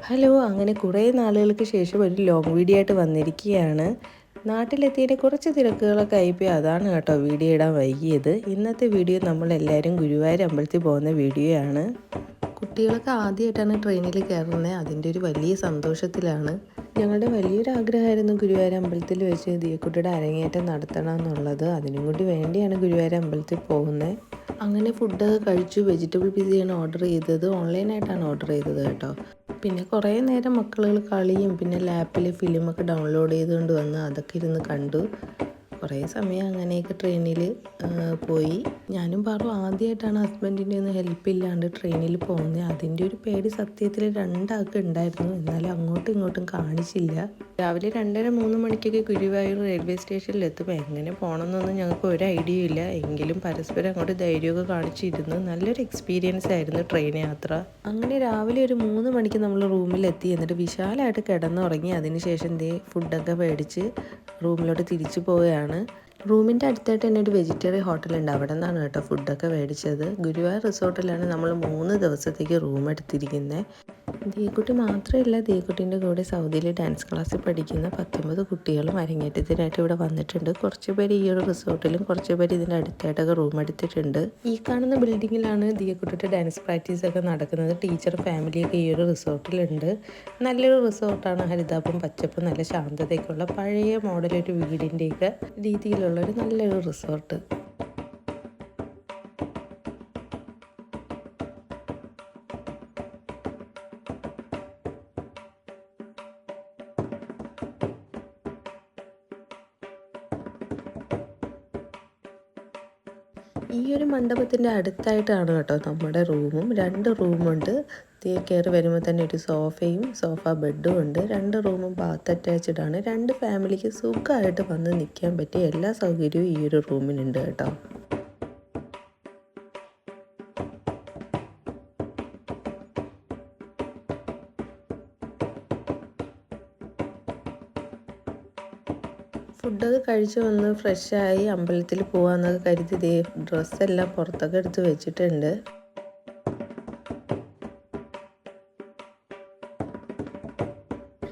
Hello അങ്ങനെ കുറേ നാളുകൾക്ക് ശേഷം ഒരു ലോങ് വീഡിയോ ആയിട്ട് വന്നിരിക്കുകയാണ്. നാട്ടിലെത്തിയതിന്റെ കുറച്ച് തിരക്കുകളൊക്കെ ആയിപ്പോയി. അതാണ് കേട്ടോ വീഡിയോ ഇടാൻ വൈകിയത്. ഇന്നത്തെ വീഡിയോ നമ്മളെല്ലാവരും ഗുരുവായൂർ അമ്പലത്തിൽ പോകുന്ന വീഡിയോ ആണ്. കുട്ടികളൊക്കെ ആദ്യമായിട്ടാണ് ട്രെയിനിൽ കയറുന്നത് അതിന്റെ ഒരു വലിയ സന്തോഷത്തിലാണ്. ഞങ്ങളുടെ വലിയൊരു ആഗ്രഹമായിരുന്നു ഗുരുവായൂർ അമ്പലത്തിൽ വെച്ച് ദിയക്കുട്ടിയുടെ അരങ്ങേറ്റം നടത്തണം എന്നുള്ളത്. അതിനും കൂടി വേണ്ടിയാണ് ഗുരുവായൂർ അമ്പലത്തിൽ പോകുന്നത് അങ്ങനെ ഫുഡ് കഴിച്ചു വെജിറ്റബിൾ പിസിയാണ് ഓർഡർ ചെയ്തത്. ഓൺലൈനായിട്ടാണ് ഓർഡർ ചെയ്തത് കേട്ടോ. പിന്നെ കുറേ നേരം മക്കളുകൾ കളിയും പിന്നെ ലാപ്പിൽ ഫിലിമൊക്കെ ഡൗൺലോഡ് ചെയ്തുകൊണ്ട് വന്ന് അതൊക്കെ ഇരുന്ന് കണ്ടു. കുറേ സമയം അങ്ങനെയൊക്കെ ട്രെയിനിൽ പോയി. ഞാനും പാറു ആദ്യമായിട്ടാണ് ഹസ്ബൻഡിന്റെ ഒന്ന് ഹെൽപ്പ് ഇല്ലാണ്ട് ട്രെയിനിൽ പോകുന്നത് അതിന്റെ ഒരു പേടി സത്യത്തിൽ രണ്ടാൾക്ക് ഉണ്ടായിരുന്നു. എന്നാലും അങ്ങോട്ടും ഇങ്ങോട്ടും കാണിച്ചില്ല. രാവിലെ രണ്ടര മൂന്ന് മണിക്കൊക്കെ ഗുരുവായൂർ റെയിൽവേ സ്റ്റേഷനിൽ എത്തുമ്പോൾ എങ്ങനെ പോകണമെന്നൊന്നും ഞങ്ങൾക്ക് ഒരു ഐഡിയ ഇല്ല. എങ്കിലും പരസ്പരം അങ്ങോട്ട് ധൈര്യമൊക്കെ കാണിച്ചിരുന്നു. നല്ലൊരു എക്സ്പീരിയൻസ് ആയിരുന്നു ട്രെയിൻ യാത്ര. അങ്ങനെ രാവിലെ ഒരു മൂന്ന് മണിക്ക് നമ്മൾ റൂമിലെത്തി എന്നിട്ട് വിശാലമായിട്ട് കിടന്നുറങ്ങി. അതിനുശേഷം ദേ ഫുഡൊക്കെ മേടിച്ച് റൂമിലോട്ട് തിരിച്ചു പോവുകയാണ്. റൂമിന്റെ അടുത്തായിട്ട് തന്നെ ഒരു വെജിറ്റേറിയൻ ഹോട്ടലുണ്ട് അവിടെ നിന്നാണ് കേട്ടോ ഫുഡൊക്കെ മേടിച്ചത്. ഗുരുവായൂർ റിസോർട്ടിലാണ് നമ്മൾ മൂന്ന് ദിവസത്തേക്ക് റൂം എടുത്തിരിക്കുന്നത് ദീക്കുട്ടി മാത്രമല്ല ദീക്കുട്ടീന്റെ കൂടെ സൗദിയിൽ ഡാൻസ് ക്ലാസ്സിൽ പഠിക്കുന്ന പത്തൊമ്പത് കുട്ടികളും അരങ്ങേറ്റത്തിനായിട്ട് ഇവിടെ വന്നിട്ടുണ്ട്. കുറച്ച് പേര് ഈ ഒരു റിസോർട്ടിലും കുറച്ച് പേര് ഇതിന്റെ അടുത്തായിട്ടൊക്കെ റൂം എടുത്തിട്ടുണ്ട്. ഈ കാണുന്ന ബിൽഡിങ്ങിലാണ് ദിയക്കുട്ടിയുടെ ഡാൻസ് പ്രാക്ടീസ് ഒക്കെ നടക്കുന്നത്. ടീച്ചർ ഫാമിലിയൊക്കെ ഈ ഒരു റിസോർട്ടിലുണ്ട്. നല്ലൊരു റിസോർട്ടാണ്. ഹരിതാപും പച്ചപ്പും നല്ല ശാന്തതയൊക്കെയുള്ള പഴയ മോഡൽ ഒരു വീടിന്റെയൊക്കെ രീതിയിലുള്ളൊരു നല്ലൊരു റിസോർട്ട്. ഈ ഒരു മണ്ഡപത്തിന്റെ അടുത്തായിട്ടാണ് കേട്ടോ നമ്മുടെ റൂമും. രണ്ട് റൂമുണ്ട്. തീ കയറി വരുമ്പോൾ തന്നെ ഒരു സോഫയും സോഫ ബെഡും ഉണ്ട്. രണ്ട് റൂമും ബാത്ത് അറ്റാച്ച്ഡ് ആണ്. രണ്ട് ഫാമിലിക്ക് സുഖമായിട്ട് വന്ന് നിൽക്കാൻ പറ്റിയ എല്ലാ സൗകര്യവും ഈ ഒരു റൂമിനുണ്ട് കേട്ടോ. ഫുഡൊക്കെ കഴിച്ച് വന്ന് ഫ്രഷായി അമ്പലത്തിൽ പോകാമെന്നൊക്കെ കരുതി ഡ്രസ്സെല്ലാം പുറത്തൊക്കെ എടുത്ത് വെച്ചിട്ടുണ്ട്.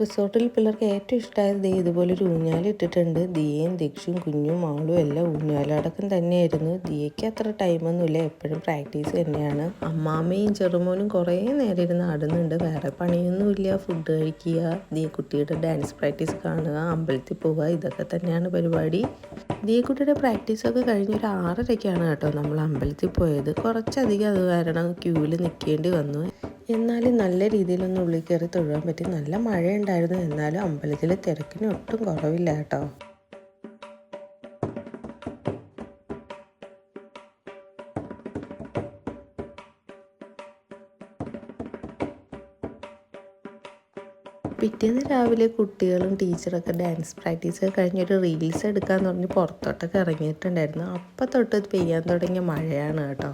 റിസോർട്ടിൽ പിള്ളേർക്ക് ഏറ്റവും ഇഷ്ടമായത് ദേ ഇതുപോലൊരു ഊഞ്ഞാൽ ഇട്ടിട്ടുണ്ട്. ദിയയും ദീക്ഷയും കുഞ്ഞും മാളും എല്ലാം ഊഞ്ഞാലടക്കം തന്നെയായിരുന്നു. ദിയയ്ക്ക് അത്ര ടൈമൊന്നുമില്ല എപ്പോഴും പ്രാക്ടീസ് തന്നെയാണ്. അമ്മാമ്മയും ചെറുമോനും കുറേ നേരം ഇരുന്ന് ആടുന്നുണ്ട്. വേറെ പണിയൊന്നുമില്ല ഫുഡ് കഴിക്കുക ദിയ കുട്ടിയുടെ ഡാൻസ് പ്രാക്ടീസ് കാണുക അമ്പലത്തിൽ പോവുക ഇതൊക്കെ തന്നെയാണ് പരിപാടി. ദിയക്കുട്ടിയുടെ പ്രാക്ടീസൊക്കെ കഴിഞ്ഞ് ഒരു ആറരയ്ക്കാണ് കേട്ടോ നമ്മൾ അമ്പലത്തിൽ പോയത്. കുറച്ചധികം അത് കാരണം ക്യൂവിൽ നിൽക്കേണ്ടി വന്നു. എന്നാലും നല്ല രീതിയിലൊന്നും ഉള്ളിൽ കയറി തൊഴുവാൻ പറ്റി. നല്ല മഴയുണ്ടായിരുന്നു. എന്നാലും അമ്പലത്തിലെ തിരക്കിന് ഒട്ടും കുറവില്ല കേട്ടോ. പിറ്റേന്ന് രാവിലെ കുട്ടികളും ടീച്ചറൊക്കെ ഡാൻസ് പ്രാക്ടീസ് കഴിഞ്ഞൊരു റീൽസ് എടുക്കാന്ന് പറഞ്ഞ് പുറത്തോട്ടൊക്കെ ഇറങ്ങിയിട്ടുണ്ടായിരുന്നു. അപ്പം തൊട്ട് പെയ്യാൻ തുടങ്ങിയ മഴയാണ് കേട്ടോ.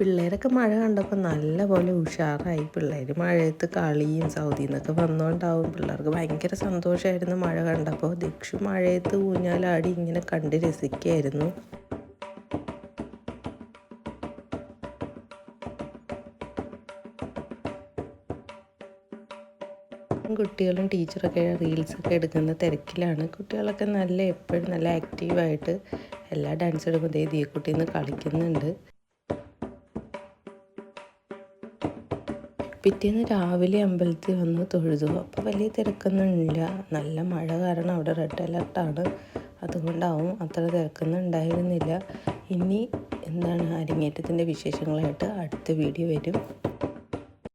പിള്ളേരൊക്കെ മഴ കണ്ടപ്പോൾ നല്ലപോലെ ഉഷാറായി. പിള്ളേർ മഴയത്ത് കളിയും സൗദിയിൽ നിന്നൊക്കെ വന്നുകൊണ്ടാവും പിള്ളേർക്ക് ഭയങ്കര സന്തോഷമായിരുന്നു മഴ കണ്ടപ്പോൾ ദക്ഷു മഴയത്ത് ഊഞ്ഞാലാടി ഇങ്ങനെ കണ്ട് രസിക്കുകയായിരുന്നു കുട്ടികളും ടീച്ചറൊക്കെ റീൽസൊക്കെ എടുക്കുന്ന തിരക്കിലാണ്. കുട്ടികളൊക്കെ നല്ല എപ്പോഴും നല്ല ആക്റ്റീവായിട്ട് എല്ലാ ഡാൻസ് എടുക്കുമ്പോൾ ദേ ദീക്കുട്ടിയിൽ നിന്ന് കളിക്കുന്നുണ്ട്. പിറ്റേന്ന് രാവിലെ അമ്പലത്തിൽ വന്ന് തൊഴുതു. അപ്പോൾ വലിയ തിരക്കൊന്നുമില്ല. നല്ല മഴ കാരണം അവിടെ റെഡ് അലർട്ടാണ് അതുകൊണ്ടാവും അത്ര തിരക്കൊന്നും ഉണ്ടായിരുന്നില്ല ഇനി എന്താണ് അരങ്ങേറ്റത്തിന്റെ വിശേഷങ്ങളായിട്ട് അടുത്ത വീഡിയോ വരും.